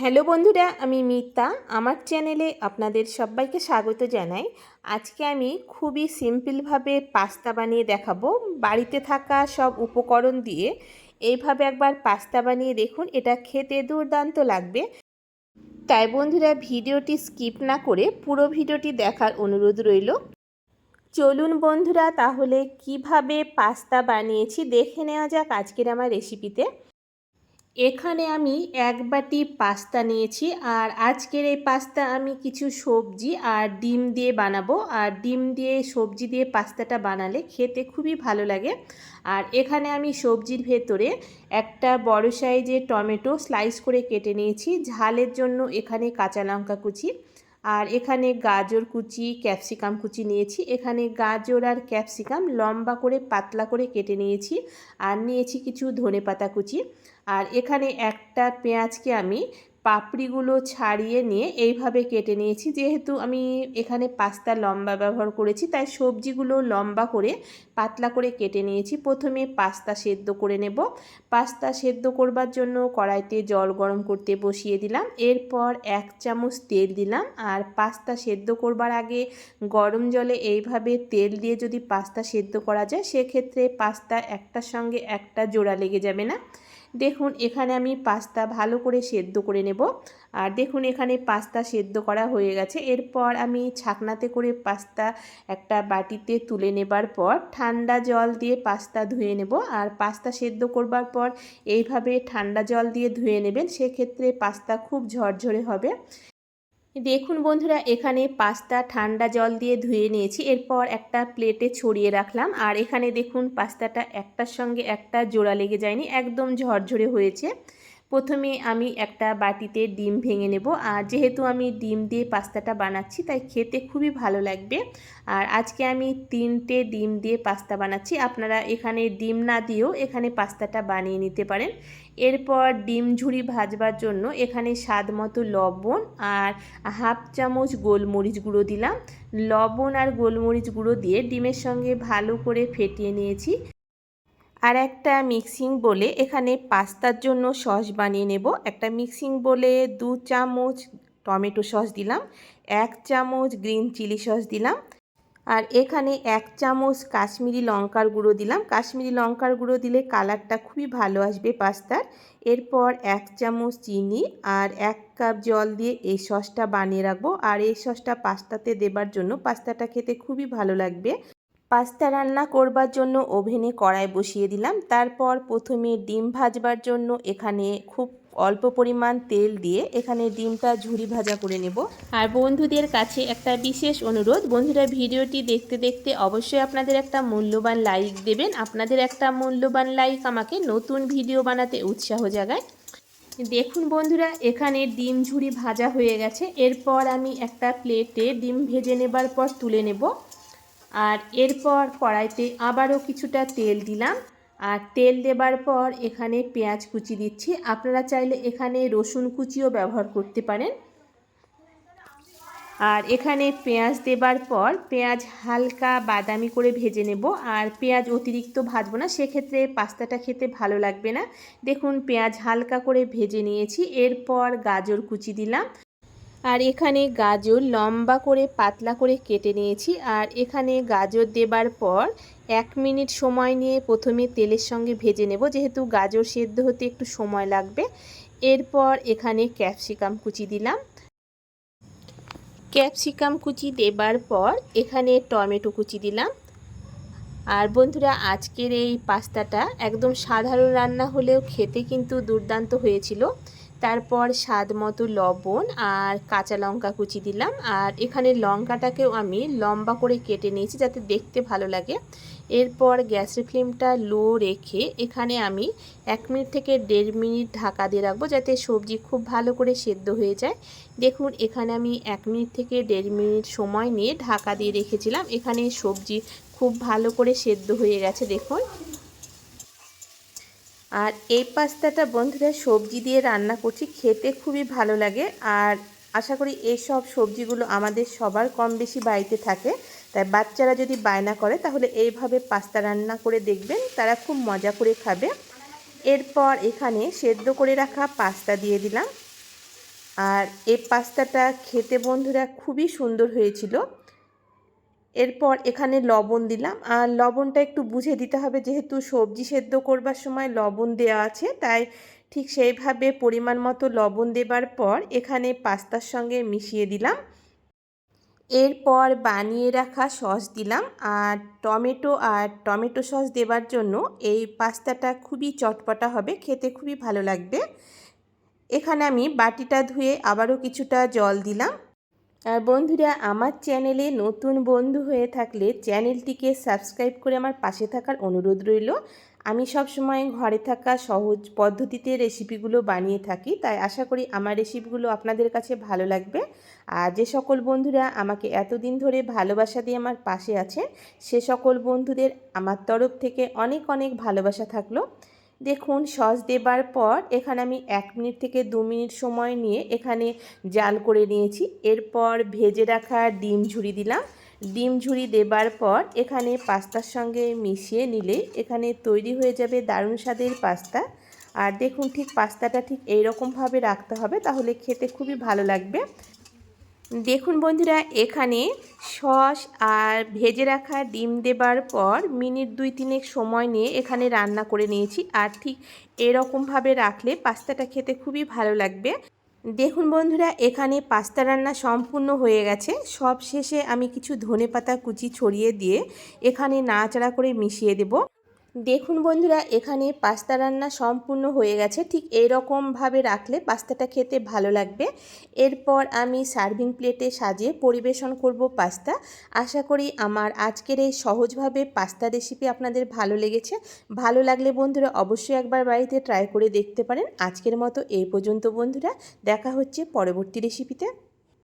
Hello বন্ধুরা, আমি মিতা। আমার চ্যানেলে আপনাদের সবাইকে স্বাগত জানাই। আজকে আমি খুবই সিম্পলভাবে পাস্তা বানিয়ে দেখাবো। বাড়িতে থাকা সব উপকরণ দিয়ে এইভাবে একবার পাস্তা বানিয়ে দেখুন, এটা খেতে দুর্দান্ত লাগবে। তাই বন্ধুরা, ভিডিওটি স্কিপ না করে পুরো ভিডিওটি দেখার অনুরোধ রইল। চলুন বন্ধুরা, তাহলে কীভাবে পাস্তা বানিয়েছি দেখে নেওয়া যাক আজকের আমার রেসিপিতে। এখানে আমি এক বাটি পাস্তা নিয়েছি আর আজকের এই পাস্তা আমি কিছু সবজি আর ডিম দিয়ে বানাবো। আর ডিম দিয়ে, সবজি দিয়ে পাস্তাটা বানালে খেতে খুবই ভালো লাগে। আর এখানে আমি সবজির ভেতরে একটা বড় সাইজের টমেটো স্লাইস করে কেটে নিয়েছি। ঝালের জন্য এখানে কাঁচা লঙ্কা কুচি। আর এখানে গাজর কুচি, ক্যাপসিকাম কুচি নিয়েছি। এখানে গাজর আর ক্যাপসিকাম লম্বা করে পাতলা করে কেটে নিয়েছি আর নিয়েছি কিছু ধনে পাতা কুচি। আর এখানে একটা পেঁয়াজকে আমি পাপড়িগুলো ছাড়িয়ে নিয়ে এইভাবে কেটে নিয়েছি। যেহেতু আমি এখানে পাস্তা লম্বা ব্যবহার করেছি, তাই সবজিগুলো লম্বা করে পাতলা করে কেটে নিয়েছি। প্রথমে পাস্তা সেদ্ধ করে নেব। পাস্তা সেদ্ধ করবার জন্য কড়াইতে জল গরম করতে বসিয়ে দিলাম। এরপর এক চামচ তেল দিলাম। আর পাস্তা সেদ্ধ করবার আগে গরম জলে এইভাবে তেল দিয়ে যদি পাস্তা সেদ্ধ করা যায়, সেক্ষেত্রে পাস্তা একটার সঙ্গে একটা জোড়া লেগে যাবে না। দেখুন, এখানে আমি পাস্তা ভালো করে সেদ্ধ করে নেব। আর দেখুন, এখানে পাস্তা সেদ্ধ করা হয়ে গেছে। এরপর আমি ছাকনাতে করে পাস্তা একটা বাটিতে তুলে নেবার পর ঠান্ডা জল দিয়ে পাস্তা ধুয়ে নেব। আর পাস্তা সেদ্ধ করবার পর এইভাবে ঠান্ডা জল দিয়ে ধুয়ে নেবেন, সেক্ষেত্রে পাস্তা খুব ঝরঝরে হবে। দেখুন বন্ধুরা, এখানে পাস্তা ঠান্ডা জল দিয়ে ধুয়ে নিয়েছি। এরপর একটা প্লেটে ছড়িয়ে রাখলাম। আর এখানে দেখুন, পাস্তাটা একটার সঙ্গে একটা জোড়া লেগে যায়নি, একদম ঝরঝরে হয়েছে। প্রথমে আমি একটা বাটিতে ডিম ভেঙে নেব। আর যেহেতু আমি ডিম দিয়ে পাস্তাটা বানাচ্ছি, তাই খেতে খুবই ভালো লাগবে। আর আজকে আমি তিনটে ডিম দিয়ে পাস্তা বানাচ্ছি। আপনারা এখানে ডিম না দিয়েও এখানে পাস্তাটা বানিয়ে নিতে পারেন। এরপর ডিম ঝুড়ি ভাজবার জন্য এখানে স্বাদ মতো লবণ আর হাফ চামচ গোলমরিচ গুঁড়ো দিলাম। লবণ আর গোলমরিচ গুঁড়ো দিয়ে ডিমের সঙ্গে ভালো করে ফেটিয়ে নিয়েছি। আর একটা মিক্সিং বলে এখানে পাস্তার জন্য সস বানিয়ে নেব। একটা মিক্সিং বলে দু চামচ টমেটো সস দিলাম, এক চামচ গ্রিন চিলি সস দিলাম, আর এখানে এক চামচ কাশ্মীরি লঙ্কার গুঁড়ো দিলাম। কাশ্মীরি লঙ্কার গুঁড়ো দিলে কালারটা খুবই ভালো আসবে পাস্তার। এরপর এক চামচ চিনি আর এক কাপ জল দিয়ে এই সসটা বানিয়ে রাখব। আর এই সসটা পাস্তাতে দেবার জন্য পাস্তাটা খেতে খুবই ভালো লাগবে। পাস্তা রান্না করবার জন্য ওভেনে কড়াই বসিয়ে দিলাম। তারপর প্রথমে ডিম ভাজবার জন্য এখানে খুব অল্প পরিমাণ তেল দিয়ে এখানে ডিমটা ঝুরি ভাজা করে নেব। আর বন্ধুদের কাছে একটা বিশেষ অনুরোধ, বন্ধুরা ভিডিওটি দেখতে দেখতে অবশ্যই আপনাদের একটা মূল্যবান লাইক দেবেন। আপনাদের একটা মূল্যবান লাইক আমাকে নতুন ভিডিও বানাতে উৎসাহ জাগায়। দেখুন বন্ধুরা, এখানে ডিম ঝুড়ি ভাজা হয়ে গেছে। এরপর আমি একটা প্লেটে ডিম ভেজে নেবার পর তুলে নেব। আর এরপর কড়াইতে আবারও কিছুটা তেল দিলাম। আর তেল দেবার পর এখানে পেঁয়াজ কুচি দিচ্ছি। আপনারা চাইলে এখানে রসুন কুচিও ব্যবহার করতে পারেন। আর এখানে পেঁয়াজ দেবার পর পেঁয়াজ হালকা বাদামি করে ভেজে নেব। আর পেঁয়াজ অতিরিক্ত ভাজবো না, সেক্ষেত্রে পাস্তাটা খেতে ভালো লাগবে না। দেখুন, পেঁয়াজ হালকা করে ভেজে নিয়েছি। এরপর গাজর কুচি দিলাম। আর এখানে গাজর লম্বা করে পাতলা করে কেটে নিয়েছি। আর এখানে গাজর দেবার পর এক মিনিট সময় নিয়ে প্রথমে তেলের সঙ্গে ভেজে নেব। যেহেতু গাজর সেদ্ধ হতে একটু সময় লাগবে, এরপর এখানে ক্যাপসিকাম কুচি দিলাম। ক্যাপসিকাম কুচি দেবার পর এখানে টমেটো কুচি দিলাম। আর বন্ধুরা, আজকের এই পাস্তাটা একদম সাধারণ রান্না হলেও খেতে কিন্তু দুর্দান্ত হয়েছিল। তারপর স্বাদ মতো লবণ আর কাঁচা লঙ্কা কুচি দিলাম। আর এখানে লঙ্কাটাকেও আমি লম্বা করে কেটে নিয়েছি যাতে দেখতে ভালো লাগে। এরপর গ্যাসের ফ্লেমটা লো রেখে এখানে আমি এক মিনিট থেকে দেড় মিনিট ঢাকা দিয়ে রাখব যাতে সবজি খুব ভালো করে সেদ্ধ হয়ে যায়। দেখুন, এখানে আমি এক মিনিট থেকে দেড় মিনিট সময় নিয়ে ঢাকা দিয়ে রেখেছিলাম। এখানে সবজি খুব ভালো করে সেদ্ধ হয়ে গেছে, দেখুন। আর এই পাস্তাটা বন্ধুরা সবজি দিয়ে রান্না করছি, খেতে খুবই ভালো লাগে। আর আশা করি এইসব সবজিগুলো আমাদের সবার কম বেশি বাড়িতে থাকে। তাই বাচ্চারা যদি বায়না করে, তাহলে এইভাবে পাস্তা রান্না করে দেখবেন, তারা খুব মজা করে খাবে। এরপর এখানে সেদ্ধ করে রাখা পাস্তা দিয়ে দিলাম। আর এই পাস্তাটা খেতে বন্ধুরা খুবই সুন্দর হয়েছিল। এরপর এখানে লবণ দিলাম। আর লবণটা একটু বুঝে দিতে হবে, যেহেতু সবজি সেদ্ধ করবার সময় লবণ দেওয়া আছে, তাই ঠিক সেইভাবে পরিমাণ মতো লবণ দেবার পর এখানে পাস্তার সঙ্গে মিশিয়ে দিলাম। এরপর বানিয়ে রাখা সস দিলাম। আর টমেটো আর টমেটো সস দেবার জন্য এই পাস্তাটা খুবই চটপটা হবে, খেতে খুবই ভালো লাগবে। এখানে আমি বাটিটা ধুয়ে আবারও কিছুটা জল দিলাম। আর বন্ধুরা, আমার চ্যানেলে নতুন বন্ধু হয়ে থাকলে চ্যানেলটিকে সাবস্ক্রাইব করে আমার পাশে থাকার অনুরোধ রইল। আমি সব সময় ঘরে থাকা সহজ পদ্ধতিতে রেসিপিগুলো বানিয়ে থাকি, তাই আশা করি আমার রেসিপিগুলো আপনাদের কাছে ভালো লাগবে। আর যে সকল বন্ধুরা আমাকে এতদিন ধরে ভালোবাসা দিয়ে আমার পাশে আছেন, সে সকল বন্ধুদের আমার তরফ থেকে অনেক অনেক ভালোবাসা থাকল। দেখুন, সস দেবার পর এখানে আমি এক মিনিট থেকে দু মিনিট সময় নিয়ে এখানে জাল করে নিয়েছি। এরপর ভেজে রাখা ডিম ঝুড়ি দিলাম। ডিম ঝুড়ি দেবার পর এখানে পাস্তার সঙ্গে মিশিয়ে নিলে এখানে তৈরি হয়ে যাবে দারুণ স্বাদের পাস্তা। আর দেখুন, ঠিক পাস্তাটা ঠিক এইরকমভাবে রাখতে হবে, তাহলে খেতে খুবই ভালো লাগবে। দেখুন বন্ধুরা, এখানে সস আর ভেজে রাখা ডিম দেবার পর মিনিট দুই তিনেক সময় নিয়ে এখানে রান্না করে নিয়েছি। আর ঠিক এরকমভাবে রাখলে পাস্তাটা খেতে খুবই ভালো লাগবে। দেখুন বন্ধুরা, এখানে পাস্তা রান্না সম্পূর্ণ হয়ে গেছে। সব শেষে আমি কিছু ধনে পাতা কুচি ছড়িয়ে দিয়ে এখানে নাড়াচাড়া করে মিশিয়ে দেব। দেখুন বন্ধুরা, এখানে পাস্তা রান্না সম্পূর্ণ হয়ে গেছে। ঠিক এইরকমভাবে রাখলে পাস্তাটা খেতে ভালো লাগবে। এরপর আমি সার্ভিং প্লেটে সাজিয়ে পরিবেশন করব পাস্তা। আশা করি আমার আজকের এই সহজভাবে পাস্তা রেসিপি আপনাদের ভালো লেগেছে। ভালো লাগলে বন্ধুরা অবশ্যই একবার বাড়িতে ট্রাই করে দেখতে পারেন। আজকের মতো এই পর্যন্ত বন্ধুরা, দেখা হচ্ছে পরবর্তী রেসিপিতে।